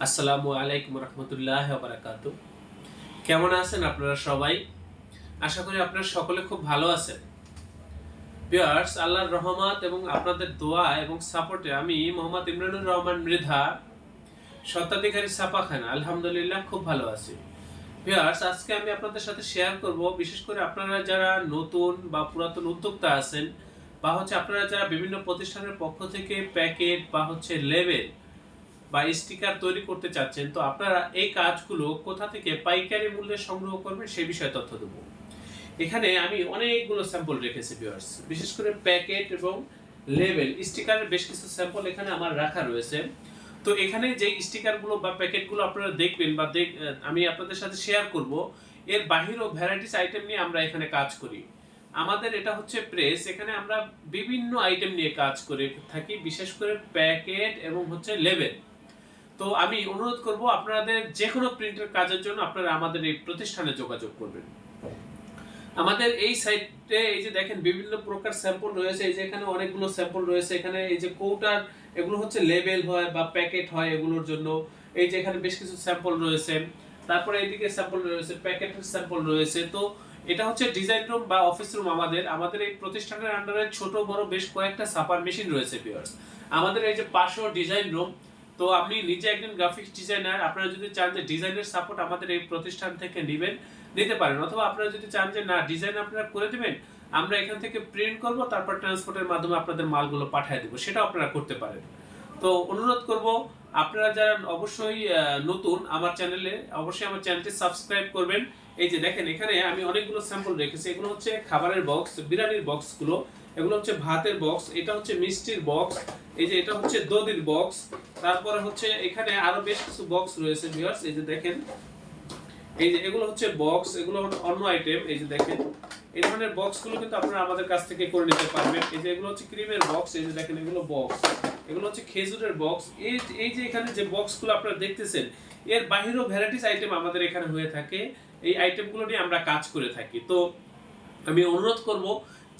আসসালামু আলাইকুম রহমতুল্লাহ বারাকাতু। কেমন আছেন আপনারা সবাই? আশা করি আপনারা সকলে খুব ভালো আছেন। ভিউয়ার্স আল্লাহর রহমত এবং আপনাদের দোয়া এবং সাপোর্টে আমি মোহাম্মদ ইমরানুর রহমান মৃধা, স্বত্বাধিকারী ছাপাখানা। আলহামদুলিল্লাহ, খুব ভালো আছি। ভিউয়ার্স আজকে আমি আপনাদের সাথে শেয়ার করব। বিশেষ করে আপনারা যারা নতুন বা পুরাতন উদ্যোক্তা আছেন, বা হচ্ছে আপনারা যারা বিভিন্ন প্রতিষ্ঠানের পক্ষ থেকে প্যাকেট বা হচ্ছে লেবেল বা স্টিকার তৈরি করতে চাচ্ছেন, তো আপনারা এই কাজগুলো কোথা থেকে পাইকারি মূল্যে সংগ্রহ করবেন সে বিষয়ে তথ্য দেবো। এখানে আমি অনেকগুলো স্যাম্পল রেখেছি ভিউয়ার্স বিশেষ করে প্যাকেট এবং লেবেল স্টিকারের বেশ কিছু স্যাম্পল এখানে আমার রাখা রয়েছে। তো এখানে যে স্টিকারগুলো বা প্যাকেটগুলো আপনারা দেখবেন বা আমি আপনাদের সাথে শেয়ার করব, এর বাহিরেও ভ্যারাইটিস আইটেম নিয়ে আমরা এখানে কাজ করি। আমাদের এটা হচ্ছে প্রেস এখানে আমরা বিভিন্ন আইটেম নিয়ে কাজ করে থাকি, বিশেষ করে প্যাকেট এবং হচ্ছে লেবেল তো আমি অনুরোধ করব আপনাদের যে কোনো প্রিন্টের কাজের জন্য আপনারা আমাদের এই প্রতিষ্ঠানে যোগাযোগ করবেন। আমাদের এই সাইটে এই যে দেখেন বিভিন্ন প্রকার স্যাম্পল রয়েছে, এই যে এখানে অনেকগুলো স্যাম্পল রয়েছে, এখানে এই যে কৌটার এগুলো হচ্ছে লেবেল হয় বা প্যাকেট হয় এগুলোর জন্য। এই যে এখানে বেশ কিছু স্যাম্পল রয়েছে, তারপরে এইদিকে স্যাম্পল রয়েছে প্যাকেটের স্যাম্পল রয়েছে। তো এটা হচ্ছে ডিজাইন রুম বা অফিস রুম আমাদের। আমাদের এই প্রতিষ্ঠানের আন্ডারে ছোট, বড় বেশ কয়েকটা সাপার মেশিন রয়েছে পিয়ার্স আমাদের এই যে পাশেও ডিজাইন রুম তো আপনি নিজে একজন গ্রাফিক্স ডিজাইনার আপনারা যদি চান যে ডিজাইনের সাপোর্ট আমাদের এই প্রতিষ্ঠান থেকে নেবেন, নিতে পারেন। অথবা আপনারা যদি চান যে না ডিজাইন আপনারা করে দিবেন, আমরা এখান থেকে প্রিন্ট করব, তারপর ট্রান্সপোর্টের মাধ্যমে আপনাদের মালগুলো পাঠিয়ে দেবো। সেটা আপনারা করতে পারেন। তো অনুরোধ করব, আপনারা যারা অবশ্যই নতুন, আমার চ্যানেলে অবশ্যই আমার চ্যানেলটি সাবস্ক্রাইব করবেন। এই যে দেখেন, এখানে আমি অনেকগুলো স্যাম্পল রেখেছি। এগুলো হচ্ছে খাবারের বক্স বিরিয়ানির বক্সগুলো এগুলো হচ্ছে ভাতের বক্স এটা হচ্ছে মিষ্টির বক্স এই যে এটা হচ্ছে দধির বক্স তারপরে হচ্ছে এখানে আরও বেশ কিছু বক্স রয়েছে ভিউয়ার্স এই যে দেখেন। এই যে এগুলো হচ্ছে বক্স এগুলো অন্য আইটেম এই যে দেখেন। এই ধরনের বক্সগুলো কিন্তু আপনারা আমাদের কাছ থেকে করে নিতে পারবেন। এই যে এগুলো হচ্ছে ক্রিমের বক্স এই যে দেখেন এগুলো বক্স এগুলো হচ্ছে খেজুরের বক্স এই এই যে এখানে যে বক্সগুলো আপনারা দেখতেছেন, এর বাহিরেও ভ্যারাইটিস আইটেম আমাদের এখানে হয়ে থাকে। এই আইটেমগুলো নিয়ে আমরা কাজ করে থাকি। তো আমি অনুরোধ করব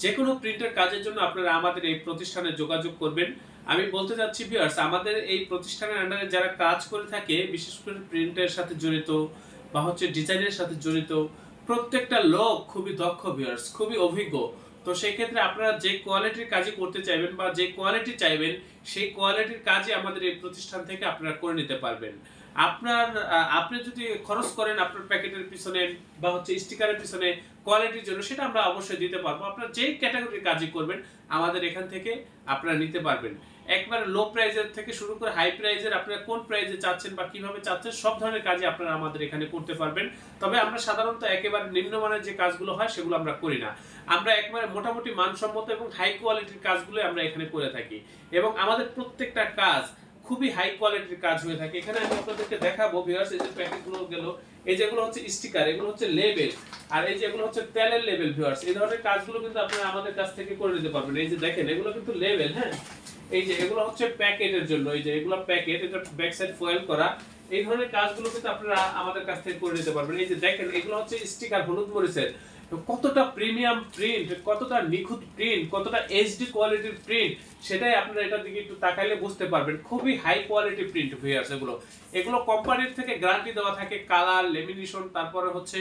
যে কোনো প্রিন্টের কাজের জন্য আপনারা আমাদের এই প্রতিষ্ঠানে যোগাযোগ করবেন। আমি বলতে চাচ্ছি ভিউয়ার্স আমাদের এই প্রতিষ্ঠানের আন্ডারে যারা কাজ করে থাকে, বিশেষ করে প্রিন্টের সাথে জড়িত বা হচ্ছে ডিজাইনের সাথে জড়িত, প্রত্যেকটা লোক খুবই দক্ষ ভিউয়ার্স খুবই অভিজ্ঞ। তো সেই ক্ষেত্রে আপনারা যে কোয়ালিটির কাজই করতে চাইবেন বা যে কোয়ালিটি চাইবেন, সেই কোয়ালিটির কাজই আমাদের এই প্রতিষ্ঠান থেকে আপনারা করে নিতে পারবেন। আপনার আপনি যদি খরচ করেন আপনার প্যাকেটের পিছনে বা হচ্ছে স্টিকারের পিছনে কোয়ালিটির জন্য, সেটা আমরা অবশ্যই দিতে পারব। আপনার যেই ক্যাটাগরির কাজই করবেন, আমাদের এখান থেকে আপনারা নিতে পারবেন। একবারে লো প্রাইজের থেকে শুরু করে হাই প্রাইজের আপনারা কোন প্রাইজে চাচ্ছেন বা কীভাবে চাচ্ছেন, সব ধরনের কাজই আপনারা আমাদের এখানে করতে পারবেন। তবে আমরা সাধারণত একেবারে নিম্নমানের যে কাজগুলো হয়, সেগুলো আমরা করি না। আমরা একবারে মোটামুটি মানসম্মত এবং হাই কোয়ালিটির কাজগুলো আমরা এখানে করে থাকি। এবং আমাদের প্রত্যেকটা কাজ খুবই হাই কোয়ালিটির কাজ হয়ে থাকে। এখানে আমি আপনাদেরকে দেখাবো ভিউয়ার্স এই যে প্যাকেটগুলো গেল, এই যেগুলো হচ্ছে স্টিকার এগুলো হচ্ছে লেবেল আর এই যেগুলো হচ্ছে তেলের লেবেল ভিউয়ার্স এই ধরনের কাজগুলো কিন্তু আপনারা আমাদের কাছ থেকে করে নিতে পারবেন। এই যে দেখেন, এগুলো কিন্তু লেবেল হ্যাঁ? এই যে এগুলো হচ্ছে প্যাকেটের জন্য, এই যে এগুলো প্যাকেট, এটা ব্যাক সাইড ফয়েল করা, এই ধরনের কাজগুলো কিন্তু আপনারা আমাদের কাছ থেকে করে নিতে পারবেন। এই যে দেখেন, এগুলো হচ্ছে স্টিকার হলুদ মরিচের। কতটা প্রিমিয়াম প্রিন্ট কতটা নিখুঁত প্রিন্ট কতটা এইচডি কোয়ালিটির প্রিন্ট সেটাই আপনারা এটার দিকে একটু তাকাইলে বুঝতে পারবেন। খুবই হাই কোয়ালিটি প্রিন্ট ভিউয়ার্স এগুলো। এগুলো কোম্পানির থেকে গ্যারান্টি দেওয়া থাকে কালার লেমিনেশন তারপরে হচ্ছে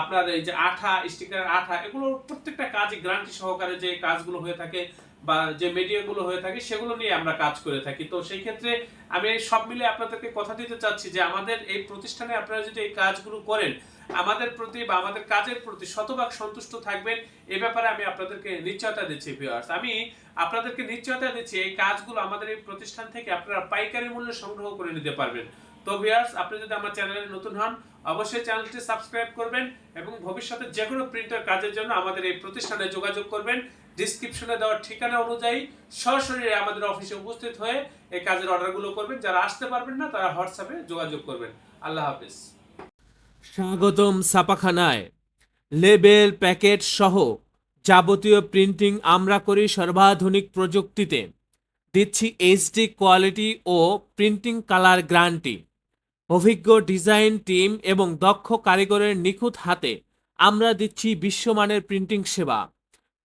আপনার এই যে আঠা স্টিকার আঠা এগুলো প্রত্যেকটা কাজে গ্যারান্টি সহকারে যে কাজগুলো হয়ে থাকে বা যে মিডিয়াগুলো হয়ে থাকে সেগুলো নিয়ে আমরা কাজ করে থাকি। তো সেই ক্ষেত্রে আমি সব মিলে আপনাদেরকে কথা দিতে চাচ্ছি যে আমাদের এই প্রতিষ্ঠানে আপনারা যদি এই কাজগুলো করেন, আমাদের প্রতি বা আমাদের কাজের প্রতি শতভাগ সন্তুষ্ট থাকবেন। এ ব্যাপারে আমি আপনাদেরকে নিশ্চয়তা দিচ্ছি ভিউয়ার্স আমি আপনাদেরকে নিশ্চয়তা দিচ্ছি, এই কাজগুলো আমাদের এই প্রতিষ্ঠান থেকে আপনারা পাইকারি মূল্যে সংগ্রহ করে নিতে পারবেন। তো ভিউয়ার্স আপনি যদি আমার চ্যানেলে নতুন হন, অবশ্যই চ্যানেলটি সাবস্ক্রাইব করবেন এবং ভবিষ্যতে যে কোনো প্রিন্টার কাজের জন্য আমাদের এই প্রতিষ্ঠানে যোগাযোগ করবেন। ডিসক্রিপশনে দেওয়ার ঠিকানা অনুযায়ী সরাসরি আমাদের অফিসে উপস্থিত হয়ে এই কাজের অর্ডারগুলো করবেন। যারা আসতে পারবেন না, তারা হোয়াটসঅ্যাপে যোগাযোগ করবেন। আল্লাহ হাফিজ। স্বাগতম ছাপাখানায়। লেবেল, প্যাকেট সহ যাবতীয় প্রিন্টিং আমরা করি সর্বাধুনিক প্রযুক্তিতে। দিচ্ছি এইচডি কোয়ালিটি ও প্রিন্টিং কালার গ্যারান্টি অভিজ্ঞ ডিজাইন টিম এবং দক্ষ কারিগরের নিখুঁত হাতে আমরা দিচ্ছি বিশ্বমানের প্রিন্টিং সেবা।